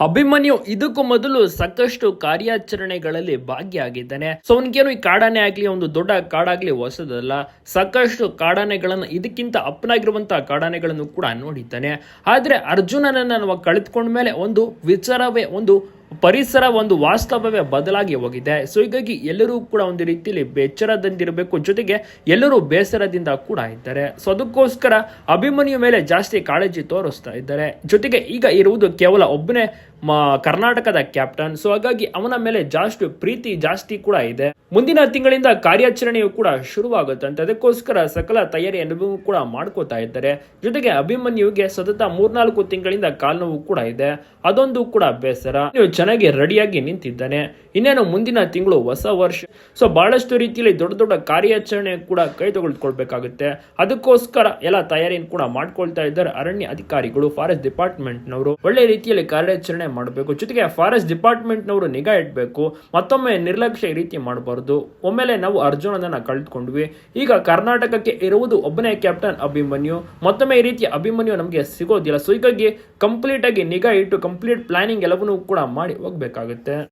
ಅಭಿಮನ್ಯು ಇದಕ್ಕೂ ಮೊದಲು ಸಾಕಷ್ಟು ಕಾರ್ಯಾಚರಣೆಗಳಲ್ಲಿ ಭಾಗಿಯಾಗಿದ್ದಾನೆ. ಸೊ, ಅವನಿಗೇನು ಈ ಕಾಡಾನೆ ಆಗ್ಲಿ, ಒಂದು ದೊಡ್ಡ ಕಾಡಾಗ್ಲಿ ಹೊಸದಲ್ಲ. ಸಾಕಷ್ಟು ಕಾಡಾನೆಗಳನ್ನು, ಇದಕ್ಕಿಂತ ಅಪ್ಪನಾಗಿರುವಂತಹ ಕಾಡಾನೆಗಳನ್ನು ಕೂಡ ನೋಡಿದ್ದಾನೆ. ಆದ್ರೆ ಅರ್ಜುನನನ್ನ ನಾವು ಕಳೆದುಕೊಂಡ ಮೇಲೆ ಒಂದು ವಿಚಾರವೇ, ಒಂದು ಪರಿಸರ ಒಂದು ವಾಸ್ತವವೇ ಬದಲಾಗಿ ಹೋಗಿದೆ. ಸೊ ಹೀಗಾಗಿ ಎಲ್ಲರೂ ಕೂಡ ಒಂದು ರೀತಿಯಲ್ಲಿ ಬೆಚ್ಚರದಿಂದಿರಬೇಕು ಜೊತೆಗೆ ಎಲ್ಲರೂ ಬೇಸರದಿಂದ ಕೂಡ ಇದ್ದಾರೆ. ಸೊ ಅದಕ್ಕೋಸ್ಕರ ಅಭಿಮನ್ಯು ಮೇಲೆ ಜಾಸ್ತಿ ಕಾಳಜಿ ತೋರಿಸ್ತಾ ಇದ್ದಾರೆ. ಜೊತೆಗೆ ಈಗ ಇರುವುದು ಕೇವಲ ಒಬ್ಬನೇ ಕರ್ನಾಟಕದ ಕ್ಯಾಪ್ಟನ್. ಸೊ ಹಾಗಾಗಿ ಅವನ ಮೇಲೆ ಜಾಸ್ತಿ ಪ್ರೀತಿ ಜಾಸ್ತಿ ಕೂಡ ಇದೆ. ಮುಂದಿನ ತಿಂಗಳಿಂದ ಕಾರ್ಯಾಚರಣೆಯು ಕೂಡ ಶುರುವಾಗುತ್ತೆ ಅಂತ ಅದಕ್ಕೋಸ್ಕರ ಸಕಲ ತಯಾರಿಯನ್ನು ಕೂಡ ಮಾಡ್ಕೋತಾ ಇದ್ದಾರೆ. ಜೊತೆಗೆ ಅಭಿಮನ್ಯುಗೆ ಸತತ ಮೂರ್ನಾಲ್ಕು ತಿಂಗಳಿಂದ ಕಾಲ್ನೋವು ಕೂಡ ಇದೆ. ಅದೊಂದು ಕೂಡ ಬೇಸರ. ನೀವು ಚೆನ್ನಾಗಿ ರೆಡಿಯಾಗಿ ನಿಂತಿದ್ದಾನೆ. ಇನ್ನೇನು ಮುಂದಿನ ತಿಂಗಳು ಹೊಸ ವರ್ಷ. ಸೊ ಬಹಳಷ್ಟು ರೀತಿಯಲ್ಲಿ ದೊಡ್ಡ ದೊಡ್ಡ ಕಾರ್ಯಾಚರಣೆ ಕೂಡ ಕೈ ತೊಗೊಳ್ಕೊಳ್ಬೇಕಾಗುತ್ತೆ. ಅದಕ್ಕೋಸ್ಕರ ಎಲ್ಲ ತಯಾರಿಯನ್ನು ಕೂಡ ಮಾಡ್ಕೊಳ್ತಾ ಇದ್ದಾರೆ ಅರಣ್ಯ ಅಧಿಕಾರಿಗಳು ಫಾರೆಸ್ಟ್ ಡಿಪಾರ್ಟ್ಮೆಂಟ್ನವರು ಒಳ್ಳೆ ರೀತಿಯಲ್ಲಿ ಕಾರ್ಯಾಚರಣೆ ಮಾಡಬೇಕು. ಜೊತೆಗೆ ಫಾರೆಸ್ಟ್ ಡಿಪಾರ್ಟ್ಮೆಂಟ್ನವರು ನಿಗಾ ಇಡಬೇಕು. ಮತ್ತೊಮ್ಮೆ ನಿರ್ಲಕ್ಷ್ಯ ಈ ರೀತಿ ಮಾಡಬಾರ್ದು. ಒಮ್ಮೆಲೆ ನಾವು ಅರ್ಜುನನನ್ನ ಕಳೆದುಕೊಂಡ್ವಿ. ಈಗ ಕರ್ನಾಟಕಕ್ಕೆ ಇರುವುದು ಒಬ್ಬನೇ ಕ್ಯಾಪ್ಟನ್ ಅಭಿಮನ್ಯು. ಮತ್ತೊಮ್ಮೆ ಈ ರೀತಿ ಅಭಿಮನ್ಯು ನಮಗೆ ಸಿಗೋದಿಲ್ಲ. ಸೊ ಹೀಗಾಗಿ ಕಂಪ್ಲೀಟ್ ಆಗಿ ನಿಗಾ ಇಟ್ಟು ಕಂಪ್ಲೀಟ್ ಪ್ಲಾನಿಂಗ್ ಎಲ್ಲವನ್ನೂ ಕೂಡ ಮಾಡಿ ಹೋಗ್ಬೇಕಾಗುತ್ತೆ.